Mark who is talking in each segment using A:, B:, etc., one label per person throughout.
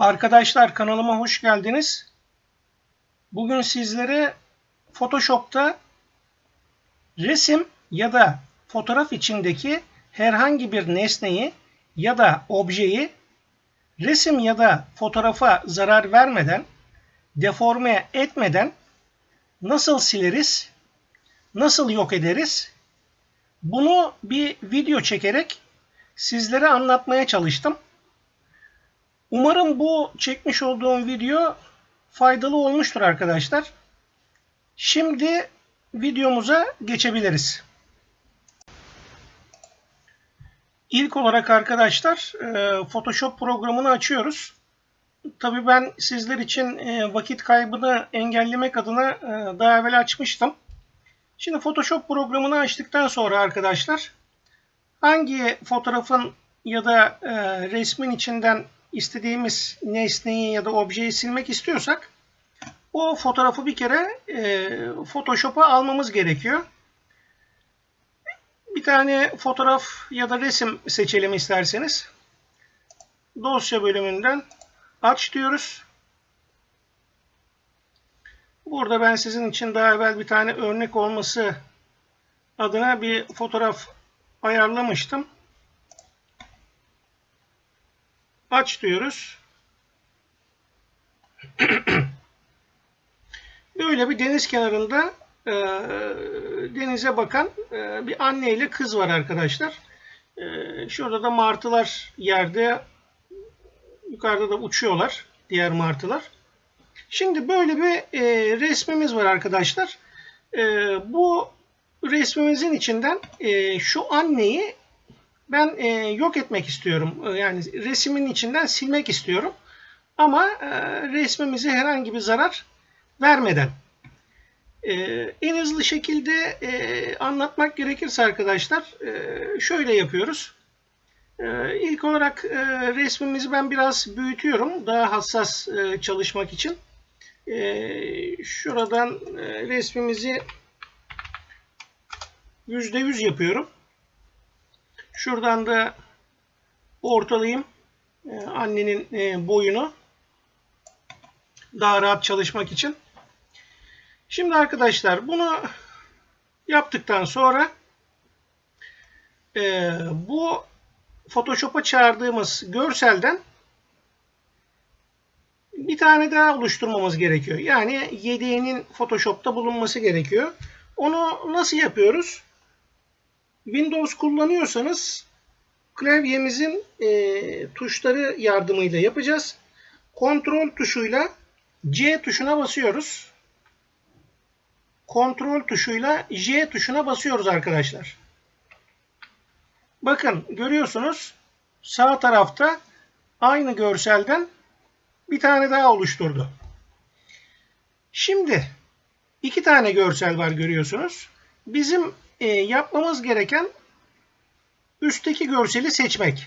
A: Arkadaşlar kanalıma hoş geldiniz. Bugün sizlere Photoshop'ta resim ya da fotoğraf içindeki herhangi bir nesneyi ya da objeyi resim ya da fotoğrafa zarar vermeden, deforme etmeden nasıl sileriz, nasıl yok ederiz? Bunu bir video çekerek sizlere anlatmaya çalıştım. Umarım bu çekmiş olduğum video faydalı olmuştur arkadaşlar. Şimdi videomuza geçebiliriz. İlk olarak arkadaşlar e, Photoshop programını açıyoruz. Tabii ben sizler için e, vakit kaybını engellemek adına e, daha evvel açmıştım. Şimdi Photoshop programını açtıktan sonra arkadaşlar hangi fotoğrafın ya da resmin içinden istediğimiz nesneyi ya da objeyi silmek istiyorsak o fotoğrafı bir kere e, Photoshop'a almamız gerekiyor. Bir tane fotoğraf ya da resim seçelim isterseniz. Dosya bölümünden aç diyoruz. Burada ben sizin için daha evvel bir tane örnek olması adına bir fotoğraf ayarlamıştım. Aç diyoruz. Böyle bir deniz kenarında e, denize bakan e, bir anne ile kız var arkadaşlar. E, şurada da martılar yerde yukarıda da uçuyorlar diğer martılar. Şimdi böyle bir e, resmimiz var arkadaşlar. E, bu resmimizin içinden e, şu anneyi ben e, yok etmek istiyorum. E, yani resmin içinden silmek istiyorum. Ama e, resmimize herhangi bir zarar vermeden. E, en hızlı şekilde e, anlatmak gerekirse arkadaşlar e, şöyle yapıyoruz. E, ilk olarak e, resmimizi ben biraz büyütüyorum. Daha hassas e, çalışmak için. E, şuradan e, resmimizi %100 yapıyorum. Şuradan da ortalayayım ee, annenin e, boyunu daha rahat çalışmak için. Şimdi arkadaşlar bunu yaptıktan sonra e, bu Photoshop'a çağırdığımız görselden bir tane daha oluşturmamız gerekiyor. Yani yedeğinin Photoshop'ta bulunması gerekiyor. Onu nasıl yapıyoruz? Windows kullanıyorsanız klavyemizin e, tuşları yardımıyla yapacağız. Kontrol tuşuyla C tuşuna basıyoruz. Kontrol tuşuyla J tuşuna basıyoruz arkadaşlar. Bakın görüyorsunuz sağ tarafta aynı görselden bir tane daha oluşturdu. Şimdi iki tane görsel var görüyorsunuz. Bizim e, yapmamız gereken üstteki görseli seçmek.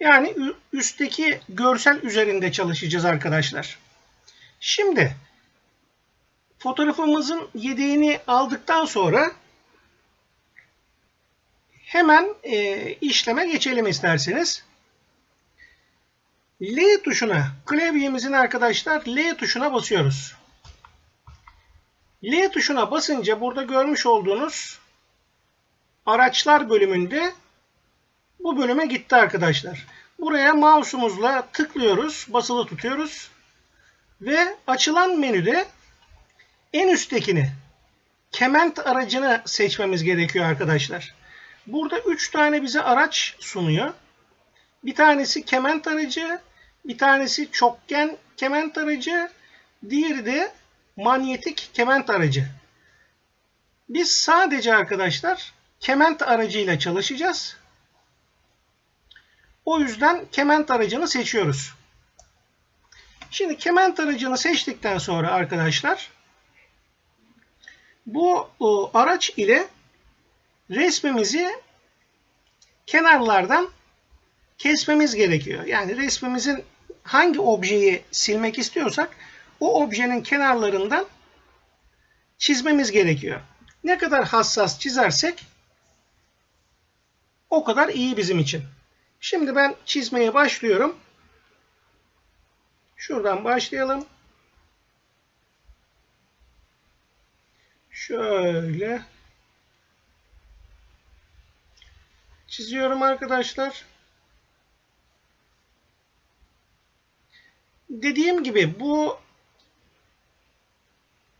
A: Yani üstteki görsel üzerinde çalışacağız arkadaşlar. Şimdi fotoğrafımızın yedeğini aldıktan sonra hemen e, işleme geçelim isterseniz. L tuşuna, klavyemizin arkadaşlar L tuşuna basıyoruz. L tuşuna basınca burada görmüş olduğunuz araçlar bölümünde bu bölüme gitti arkadaşlar. Buraya mouse'umuzla tıklıyoruz, basılı tutuyoruz ve açılan menüde en üsttekini kement aracını seçmemiz gerekiyor arkadaşlar. Burada 3 tane bize araç sunuyor. Bir tanesi kement aracı, bir tanesi çokgen kement aracı, diğeri de manyetik kement aracı. Biz sadece arkadaşlar kement aracıyla çalışacağız. O yüzden kement aracını seçiyoruz. Şimdi kement aracını seçtikten sonra arkadaşlar bu araç ile resmimizi kenarlardan kesmemiz gerekiyor. Yani resmimizin hangi objeyi silmek istiyorsak o objenin kenarlarından çizmemiz gerekiyor. Ne kadar hassas çizersek o kadar iyi bizim için. Şimdi ben çizmeye başlıyorum. Şuradan başlayalım. Şöyle çiziyorum arkadaşlar. Dediğim gibi bu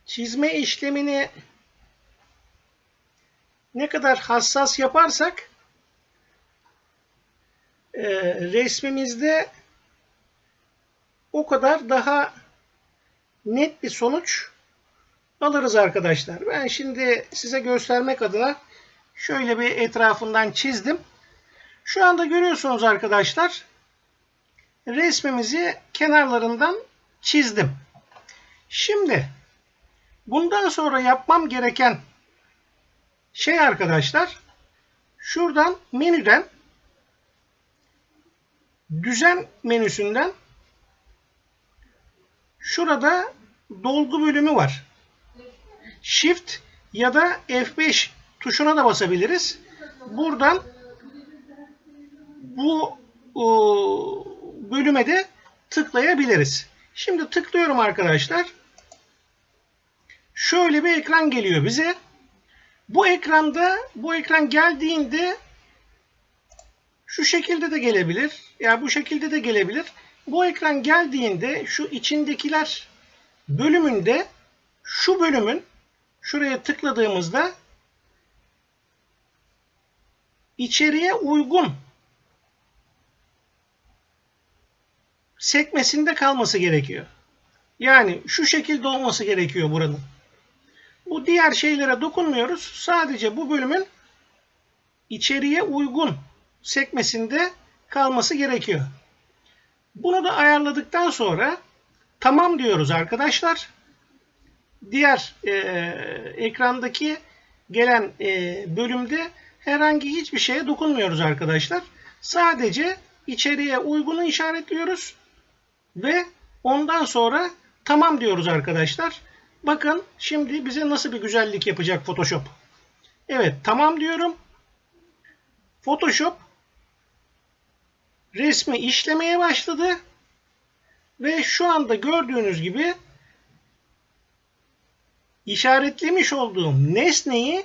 A: çizme işlemini ne kadar hassas yaparsak e, resmimizde o kadar daha net bir sonuç alırız arkadaşlar. Ben şimdi size göstermek adına şöyle bir etrafından çizdim. Şu anda görüyorsunuz arkadaşlar resmimizi kenarlarından çizdim. Şimdi bundan sonra yapmam gereken şey arkadaşlar şuradan menüden düzen menüsünden şurada dolgu bölümü var. Shift ya da F5 tuşuna da basabiliriz. Buradan bu bölüme de tıklayabiliriz. Şimdi tıklıyorum arkadaşlar. Şöyle bir ekran geliyor bize. Bu ekranda bu ekran geldiğinde şu şekilde de gelebilir. Ya yani bu şekilde de gelebilir. Bu ekran geldiğinde şu içindekiler bölümünde şu bölümün şuraya tıkladığımızda içeriye uygun sekmesinde kalması gerekiyor. Yani şu şekilde olması gerekiyor buranın. Bu diğer şeylere dokunmuyoruz. Sadece bu bölümün içeriye uygun sekmesinde kalması gerekiyor. Bunu da ayarladıktan sonra tamam diyoruz arkadaşlar. Diğer e, ekrandaki gelen e, bölümde herhangi hiçbir şeye dokunmuyoruz arkadaşlar. Sadece içeriye uygunu işaretliyoruz ve ondan sonra tamam diyoruz arkadaşlar. Bakın şimdi bize nasıl bir güzellik yapacak Photoshop. Evet tamam diyorum. Photoshop resmi işlemeye başladı. Ve şu anda gördüğünüz gibi işaretlemiş olduğum nesneyi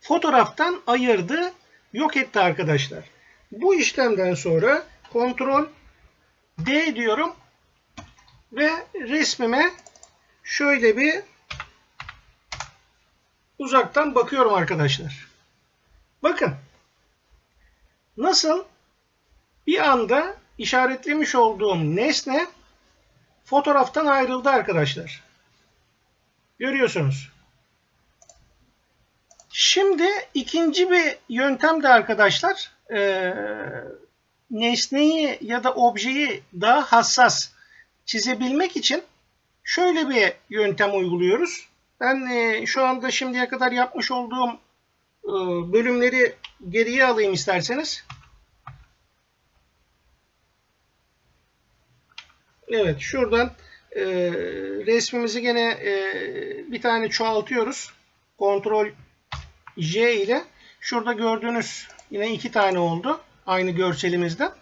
A: fotoğraftan ayırdı, yok etti arkadaşlar. Bu işlemden sonra kontrol D diyorum ve resmime şöyle bir uzaktan bakıyorum arkadaşlar. Bakın nasıl bir anda işaretlemiş olduğum nesne fotoğraftan ayrıldı arkadaşlar. Görüyorsunuz. Şimdi ikinci bir yöntem de arkadaşlar e, nesneyi ya da objeyi daha hassas çizebilmek için şöyle bir yöntem uyguluyoruz. Ben e, şu anda şimdiye kadar yapmış olduğum e, bölümleri geriye alayım isterseniz. Evet şuradan e, resmimizi gene bir tane çoğaltıyoruz. Kontrol J ile. Şurada gördüğünüz yine iki tane oldu. Aynı görselimizden.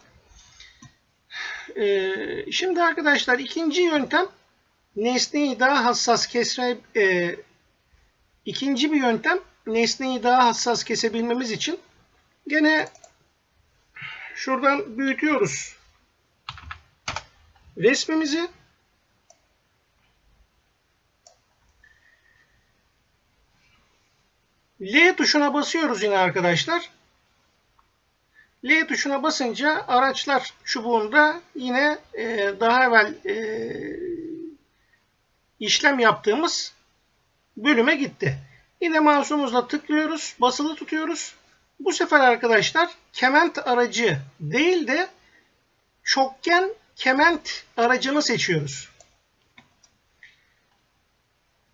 A: E, şimdi arkadaşlar ikinci yöntem nesneyi daha hassas kesme e, ikinci bir yöntem nesneyi daha hassas kesebilmemiz için gene şuradan büyütüyoruz resmimizi L tuşuna basıyoruz yine arkadaşlar. L tuşuna basınca araçlar çubuğunda yine e, daha evvel e, işlem yaptığımız bölüme gitti. Yine mouse'umuzla tıklıyoruz, basılı tutuyoruz. Bu sefer arkadaşlar kement aracı değil de çokgen kement aracını seçiyoruz.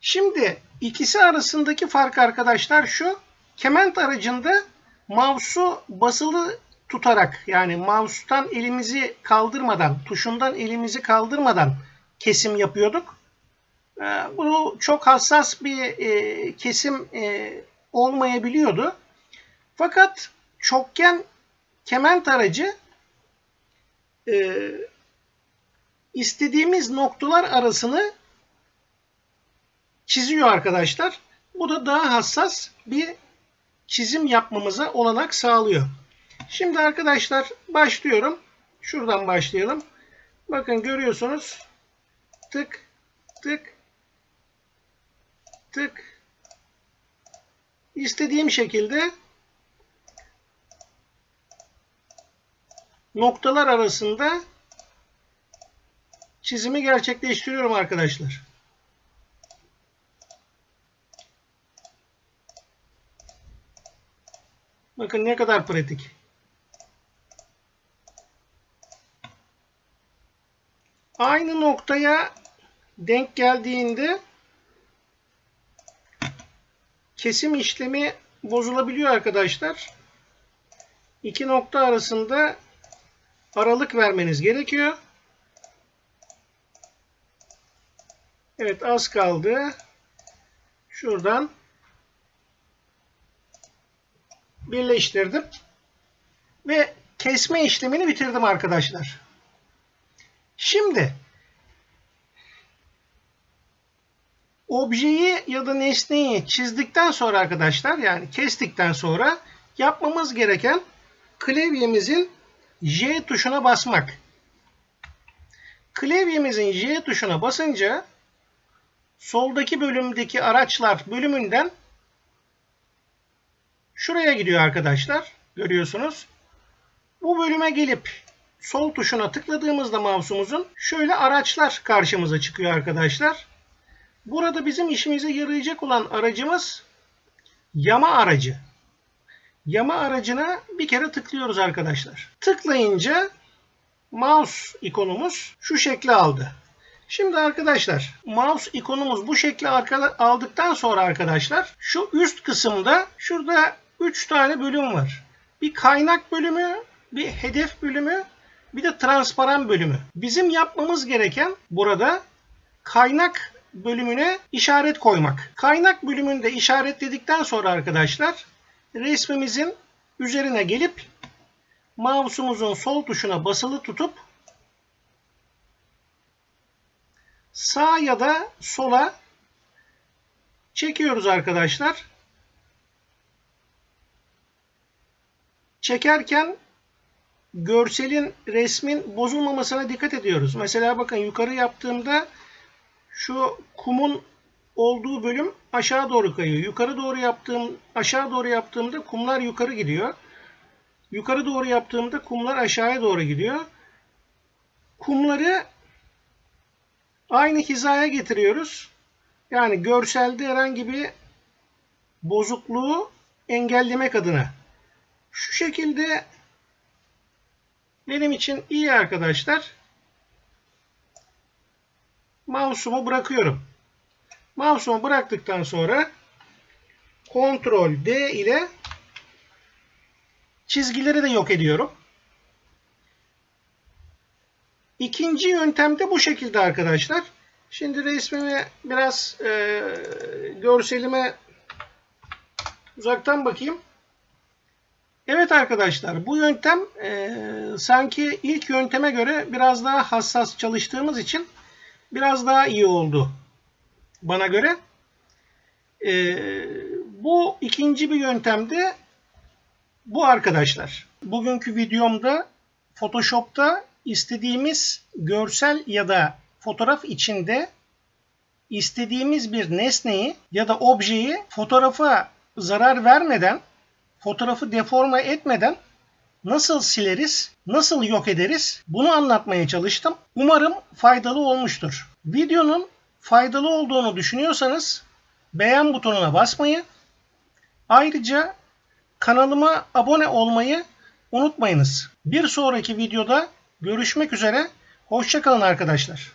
A: Şimdi ikisi arasındaki fark arkadaşlar şu. Kement aracında mouse'u basılı tutarak yani mouse'tan elimizi kaldırmadan, tuşundan elimizi kaldırmadan kesim yapıyorduk. Ee, bu çok hassas bir e, kesim e, olmayabiliyordu. Fakat çokgen kement aracı e, istediğimiz noktalar arasını çiziyor arkadaşlar. Bu da daha hassas bir çizim yapmamıza olanak sağlıyor. Şimdi arkadaşlar başlıyorum. Şuradan başlayalım. Bakın görüyorsunuz. Tık tık tık istediğim şekilde noktalar arasında çizimi gerçekleştiriyorum arkadaşlar. Bakın ne kadar pratik. Aynı noktaya denk geldiğinde kesim işlemi bozulabiliyor arkadaşlar. İki nokta arasında aralık vermeniz gerekiyor. Evet az kaldı. Şuradan birleştirdim. Ve kesme işlemini bitirdim arkadaşlar. Şimdi objeyi ya da nesneyi çizdikten sonra arkadaşlar yani kestikten sonra yapmamız gereken klavyemizin J tuşuna basmak. Klavyemizin J tuşuna basınca soldaki bölümdeki araçlar bölümünden şuraya gidiyor arkadaşlar. Görüyorsunuz. Bu bölüme gelip sol tuşuna tıkladığımızda mouse'umuzun şöyle araçlar karşımıza çıkıyor arkadaşlar. Burada bizim işimize yarayacak olan aracımız yama aracı. Yama aracına bir kere tıklıyoruz arkadaşlar. Tıklayınca mouse ikonumuz şu şekli aldı. Şimdi arkadaşlar mouse ikonumuz bu şekli aldıktan sonra arkadaşlar şu üst kısımda şurada 3 tane bölüm var. Bir kaynak bölümü, bir hedef bölümü, bir de transparan bölümü. Bizim yapmamız gereken burada kaynak bölümüne işaret koymak. Kaynak bölümünde işaretledikten sonra arkadaşlar resmimizin üzerine gelip mouse'umuzun sol tuşuna basılı tutup sağ ya da sola çekiyoruz arkadaşlar. Çekerken görselin, resmin bozulmamasına dikkat ediyoruz. Mesela bakın yukarı yaptığımda şu kumun olduğu bölüm aşağı doğru kayıyor. Yukarı doğru yaptığım, aşağı doğru yaptığımda kumlar yukarı gidiyor. Yukarı doğru yaptığımda kumlar aşağıya doğru gidiyor. Kumları aynı hizaya getiriyoruz. Yani görselde herhangi bir bozukluğu engellemek adına. Şu şekilde benim için iyi arkadaşlar. Mouse'umu bırakıyorum. Mouse'umu bıraktıktan sonra Ctrl D ile çizgileri de yok ediyorum. İkinci yöntem de bu şekilde arkadaşlar. Şimdi resmimi biraz e, görselime uzaktan bakayım. Evet arkadaşlar bu yöntem e, sanki ilk yönteme göre biraz daha hassas çalıştığımız için biraz daha iyi oldu bana göre. E, bu ikinci bir yöntemde bu arkadaşlar. Bugünkü videomda Photoshop'ta istediğimiz görsel ya da fotoğraf içinde istediğimiz bir nesneyi ya da objeyi fotoğrafa zarar vermeden, fotoğrafı deforme etmeden nasıl sileriz, nasıl yok ederiz bunu anlatmaya çalıştım. Umarım faydalı olmuştur. Videonun faydalı olduğunu düşünüyorsanız beğen butonuna basmayı, ayrıca kanalıma abone olmayı unutmayınız. Bir sonraki videoda görüşmek üzere. Hoşçakalın arkadaşlar.